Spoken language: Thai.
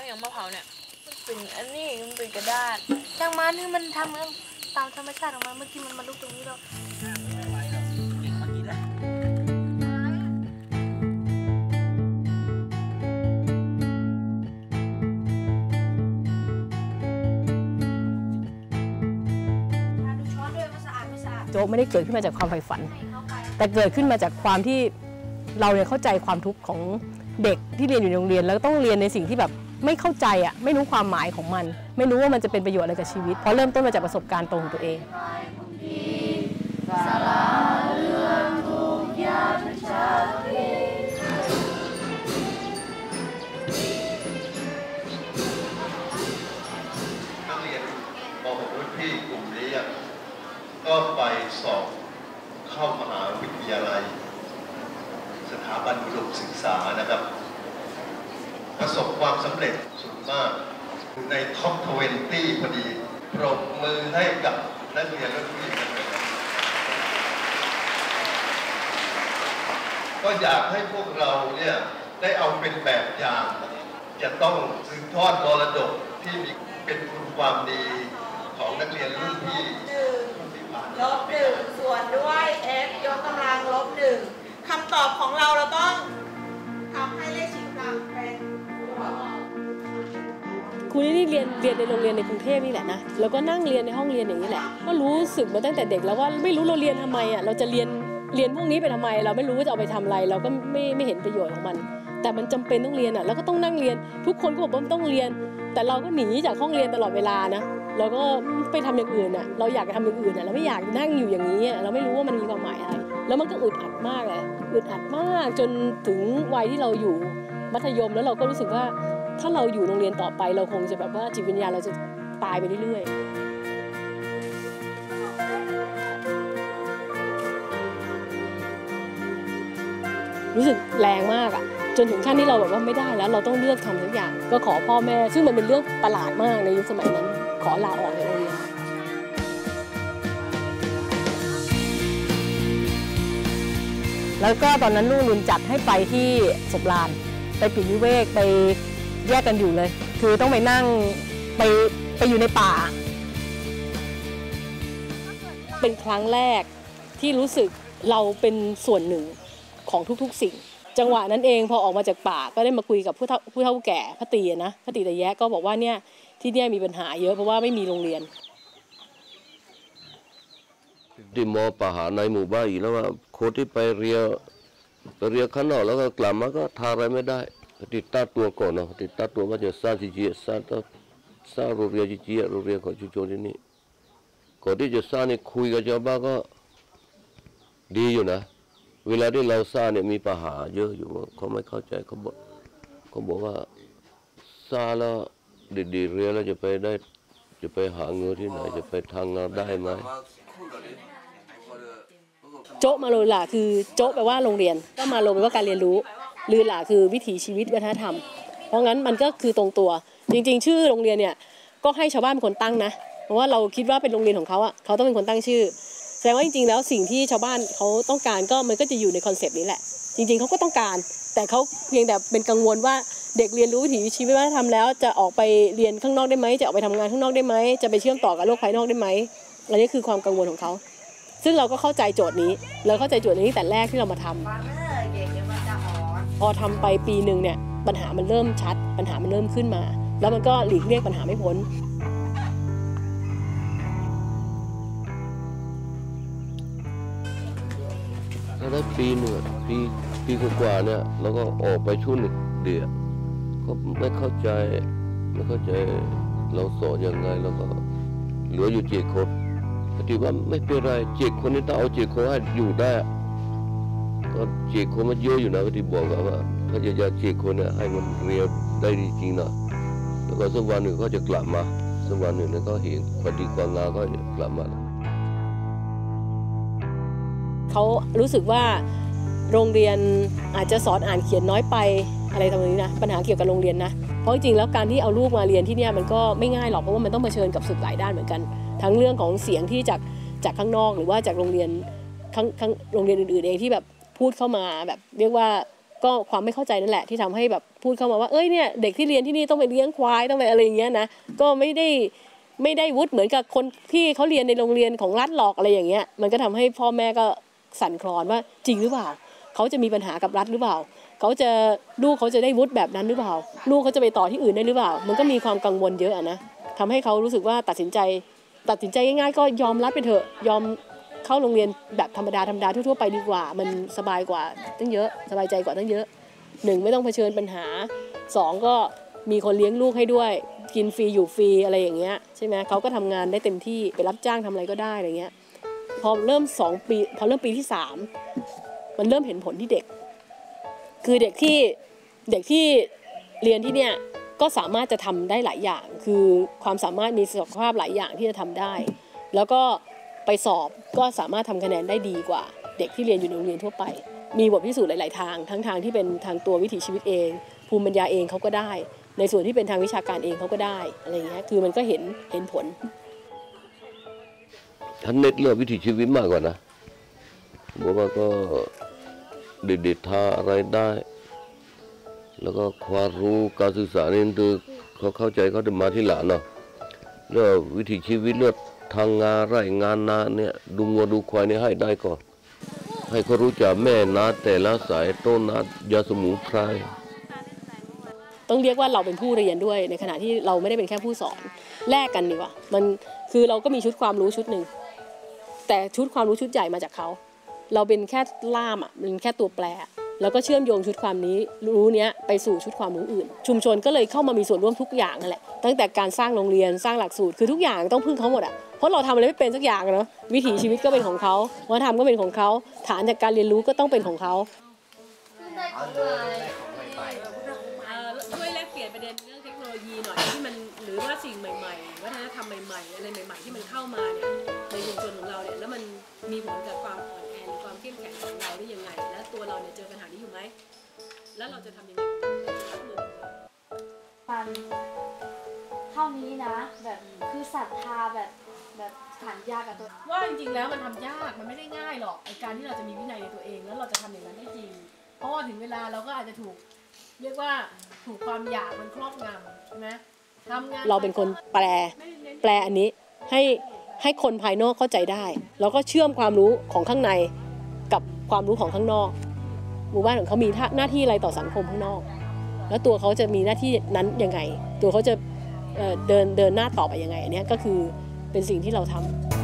ใครเอาอย่างมาเผาเนี่ยมันเป็นอันนี้มันเป็นกระดาษช่างมันนี่มันทำเองตามธรรมชาติของมันเมื่อกี้มันมาลุกตรงนี้แล้วโจ๊กไม่ได้เกิดขึ้นมาจากความใฝ่ฝัน แต่เกิดขึ้นมาจากความที่เราเนี่ยเข้าใจความทุกข์ของเด็กที่เรียนอยู่ในโรงเรียน แล้วต้องเรียนในสิ่งที่แบบ ไม่เข้าใจอะไม่รู้ความหมายของมัน ไม่รู้ว่ามันจะเป็นประโยชน์อะไรกับชีวิตเพราะเริ่มต้นมาจากประสบการณ์ตรงของตัวเองนักเรียนม .6 รุ่นพี่กลุ่มนี้ก็ไปสอบเข้ามหาวิทยาลัย สถาบันอุดมศึกษานะครับ ประสบความสำเร็จสูงมาก ในท็อป20พอดี ปรบมือให้กับนักเรียนรุ่นพี่ก็อยากให้พวกเราเนี่ย ได้เอาเป็นแบบอย่าง จะต้องสืบทอดมรดกที่มีเป็นคุณความดีของนักเรียนรุ่นพี่ลบหนึ่งส่วนด้วย x ยกกำลังลบหนึ่งคำตอบของเราเราต้อง ครูนี่เรียนเรียนในโรงเรียนในกรุงเทพนี่แหละนะแล้วก็นั่งเรียนในห้องเรียนอย่างนี้แหละก็รู้สึกมาตั้งแต่เด็กแล้วว่าไม่รู้เราเรียนทำไมอะเราจะเรียนเรียนพวกนี้ไปทำไม เราไม่รู้ว่าจะเอาไปทำอะไร เราก็ไม่ไม่เห็นประโยชน์ของมัน แต่มันจำเป็นต้องเรียนอะแล้วก็ต้องนั่งเรียน ทุกคนก็บอกว่าต้องเรียน แต่เราก็หนีจากห้องเรียนตลอดเวลานะเราก็ไปทำอย่างอื่นอะเราอยากจะทำอย่างอื่นอะเราไม่อยากนั่งอยู่อย่างนี้อะเราไม่รู้ว่ามันมีความหมายอะไร แล้วมันก็อึดอัดมากเลยอึดอัดมากจนถึงวัยที่เราอยู่มัธยมแล้วเราก็รู้สึกว่า ถ้าเราอยู่โรงเรียนต่อไปเราคงจะแบบว่าจิตวิญญาณเราจะตายไปเรื่อยๆ รู้สึกแรงมากอะจนถึงขั้นที่เราแบบว่าไม่ได้แล้ว เราต้องเลือกทำทุกอย่าง ก็ขอพ่อแม่ ซึ่งมันเป็นเรื่องประหลาดมากในยุคสมัยนั้น ขอลาออกจากโรงเรียนแล้วก็ตอนนั้นลูกรุนจัดให้ไปที่ศพลาน ไปปิดวิเวกไป แยกกันอยู่เลย คือต้องไปนั่งไปไปอยู่ในป่า เป็นครั้งแรกที่รู้สึกเราเป็นส่วนหนึ่งของทุกๆสิ่ง จังหวะนั้นเองพอออกมาจากป่าก็ได้มาคุยกับผู้เฒ่าผู้เฒ่าแก่พระตีอะนะพระตีตะแยะก็บอกว่าเนี่ยที่เนี่ยมีปัญหาเยอะเพราะว่าไม่มีโรงเรียน ที่มอปหาในหมู่บ้านอีกแล้วว่าคนที่ไปเรียนไปเรียนข้างนอกแล้วก็กลับมาก็ทำอะไรไม่ได้ ติดตั้งตัวก่อนเนาะติดตั้งตัวว่าจะสร้างจีจีสร้างต้อสร้างโรงเรียนจีจีโรงเรียนของชุมชนที่นี่ก่อนที่จะสร้างนี่คุยกับชาวบ้านก็ดีอยู่นะ เวลาที่เราสร้างเนี่ยมีปัญหาเยอะอยู่เขาไม่เข้าใจเขาบอกเขาบอกว่าสร้างแล้วดีๆเรียนแล้วจะไปได้จะไปหาเงินที่ไหนจะไปทางงานได้ไหมโจ๊ะมาโลหล่าคือโจ๊ะแปลว่าโรงเรียน ก็มาโลแปลว่าการเรียนรู้ ลือหล่าคือวิถีชีวิตวัฒนธรรม เพราะงั้นมันก็คือตรงตัว จริง ๆ ชื่อโรงเรียนเนี่ยก็ให้ชาวบ้านเป็นคนตั้งนะ เพราะว่าเราคิดว่าเป็นโรงเรียนของเขาอะเขาต้องเป็นคนตั้งชื่อ แสดงว่าจริงๆ แล้วสิ่งที่ชาวบ้านเขาต้องการก็มันก็จะอยู่ในคอนเซปต์นี้แหละ จริง ๆเขาก็ต้องการ แต่เขาเพียงแต่เป็นกังวลว่าเด็กเรียนรู้วิถีชีวิตวัฒนธรรมแล้วจะออกไปเรียนข้างนอกได้ไหมจะออกไปทำงานข้างนอกได้ไหมจะไปเชื่อมต่อกับโลกภายนอกได้ไหมอันนี้คือความกังวลของเขาซึ่งเราก็เข้าใจโจทย์นี้เราเข้าใจโจทย์นี้ตั้งแต่แรกที่เรามาทำ พอทำไปปีหนึ่งเนี่ยปัญหามันเริ่มชัด ปัญหามันเริ่มขึ้นมา แล้วมันก็หลีกเลี่ยงปัญหาไม่พ้นถ้าได้ปีหนึ่งปีปีกว่าๆเนี่ยเราก็ออกไปช่วงหนึ่งเดียวเขาไม่เข้าใจไม่เข้าใจเราสอนยังไงแล้วก็เหลืออยู่เจ็ดคนปฏิว่าไม่เป็นไรเจ็ดคนนี้ต้องเอาเจ็ดคนให้อยู่ได้ อะก็เจ็ดคนมันเยอะอยู่นะปฏิบอกว่าถ้าจะอยาเจ็ดคนเนี่ยให้มันเรียนได้จริงๆนะแล้วก็สักวันหนึ่งก็จะกลับมาสักวันหนึ่งเนี่ยก็เห็นปฏิความงานก็จะกลับมาเขารู้สึกว่าโรงเรียนอาจจะสอนอ่านเขียนน้อยไปอะไรทำนองนี้นะปัญหาเกี่ยวกับโรงเรียนนะเพราะจริงแล้วการที่เอาลูกมาเรียนที่เนี่ยมันก็ไม่ง่ายหรอกเพราะว่ามันต้องเผชิญกับศึกหลายด้านเหมือนกัน ทั้งเรื่องของเสียงที่จากจากข้างนอกหรือว่าจากโรงเรียนข้างข้างโรงเรียนอื่นๆเองที่แบบ พูดเข้ามาแบบเรียกว่าก็ความไม่เข้าใจนั่นแหละที่ทำให้แบบพูดเข้ามาว่าเอ้ยเนี่ยเด็กที่เรียนที่นี่ต้องไปเลี้ยงควายต้องไปอะไรอย่างเงี้ยนะก็ไม่ได้ไม่ได้วุฒิเหมือนกับคนที่เขาเรียนในโรงเรียนของรัฐหรอกอะไรอย่างเงี้ยมันก็ทำให้พ่อแม่ก็สั่นคลอนว่าจริงหรือเปล่าเขาจะมีปัญหากับรัฐหรือเปล่าเขาจะลูกเขาจะได้วุฒิแบบนั้นหรือเปล่า ลูกเขาจะไปต่อที่อื่นได้หรือเปล่า มันก็มีความกังวลเยอะนะทำให้เขารู้สึกว่าตัดสินใจ ตัดสินใจง่ายๆก็ยอมรับไปเถอะยอม เข้าโรงเรียนแบบธรรมดาธรรมดาทั่วๆไปดีกว่า มันสบายกว่าตั้งเยอะ สบายใจกว่าตั้งเยอะหนึ่งไม่ต้องเผชิญปัญหาสองก็มีคนเลี้ยงลูกให้ด้วย กินฟรีอยู่ฟรีอะไรอย่างเงี้ยใช่ไหมเขาก็ทำงานได้เต็มที่ไปรับจ้างทำอะไรก็ได้อะไรเงี้ยพอเริ่มสองปีพอเริ่มปีที่สามมันเริ่มเห็นผลที่เด็ก คือเด็กที่เด็กที่เรียนที่เนี่ยก็สามารถจะทำได้หลายอย่าง คือความสามารถมีศักยภาพหลายอย่างที่จะทำได้ แล้วก็ ไปสอบก็สามารถทำคะแนนได้ดีกว่า เด็กที่เรียนอยู่ในโรงเรียนทั่วไป มีบทพิสูจน์หลาย ๆ ทาง ทั้งทางที่เป็นทางตัววิถีชีวิตเอง ภูมิปัญญาเองเขาก็ได้ ในส่วนที่เป็นทางวิชาการเองเขาก็ได้อะไรอย่างเงี้ยคือมันก็เห็นเห็นผลท่านเน้นเรื่องวิถีชีวิตมากกว่านะบอกว่าก็เด็กๆทาอะไรได้ แล้วก็ความรู้การศึกษานี่คือเขาเข้าใจเขาจะมาที่หลังเนาะเรื่องวิถีชีวิตเรื่อง ทางงานไร่งานนาเนี่ยดูงัวดูควายนี่ให้ได้ก่อน ให้เขารู้จักแม่นาแต่ละสายต้นนายาสมุนไพรต้องเรียกว่าเราเป็นผู้เรียนด้วยในขณะที่เราไม่ได้เป็นแค่ผู้สอนแลกกันดีกว่ามันคือเราก็มีชุดความรู้ชุดหนึ่งแต่ชุดความรู้ชุดใหญ่มาจากเขาเราเป็นแค่ล่ามอะเป็นแค่ตัวแปร แล้วก็เชื่อมโยงชุดความนี้รู้เนี้ยไปสู่ชุดความรู้อื่น ชุมชนก็เลยเข้ามามีส่วนร่วมทุกอย่างนั่นแหละตั้งแต่การสร้างโรงเรียนสร้างหลักสูตรคือทุกอย่างต้องพึ่งเขาหมดอะเพราะเราทำอะไรไม่เป็นสักอย่างเนาะวิถีชีวิตก็เป็นของเขาวัฒนธรรมก็เป็นของเขาฐานจากการเรียนรู้ก็ต้องเป็นของเขาช่วยแลกเปลี่ยนประเด็นเรื่องเทคโนโลยีหน่อยที่มันหรือว่าสิ่งใหม่ๆวัฒนธรรมใหม่ๆอะไรใหม่ ๆ ที่มันเข้ามาเนี่ยในชุมชนของเราเนี่ยแล้วมันมีผลกับความ นแอหรือความเข้มแข็งของเราได้ยังไง และตัวเราเนี่ยเจอปัญหานี้อยู่ไหม แล้วเราจะทำยังไงรับมือกับมันปันเท่านี้นะ แบบคือศรัทธาแบบแบบฐานยากับตัว ว่าจริงๆแล้วมันทำยากมันไม่ได้ง่ายหรอกไอการที่เราจะมีวินัยในตัวเอง แล้วเราจะทำอย่างนั้นได้จริง เพราะว่าถึงเวลาเราก็อาจจะถูก เรียกว่าถูกความอยากมันครอบงำใช่ไหมทำงานเราเป็นคนแปลแปลอันนี้ให้ ให้คนภายนอกเข้าใจได้ แล้วก็เชื่อมความรู้ของข้างในกับความรู้ของข้างนอก หมู่บ้านของเขามีท่าหน้าที่อะไรต่อสังคมข้างนอก แล้วตัวเขาจะมีหน้าที่นั้นยังไง ตัวเขาจะเเดินเดินหน้าต่อไปยังไงอันนี้ก็คือเป็นสิ่งที่เราทำ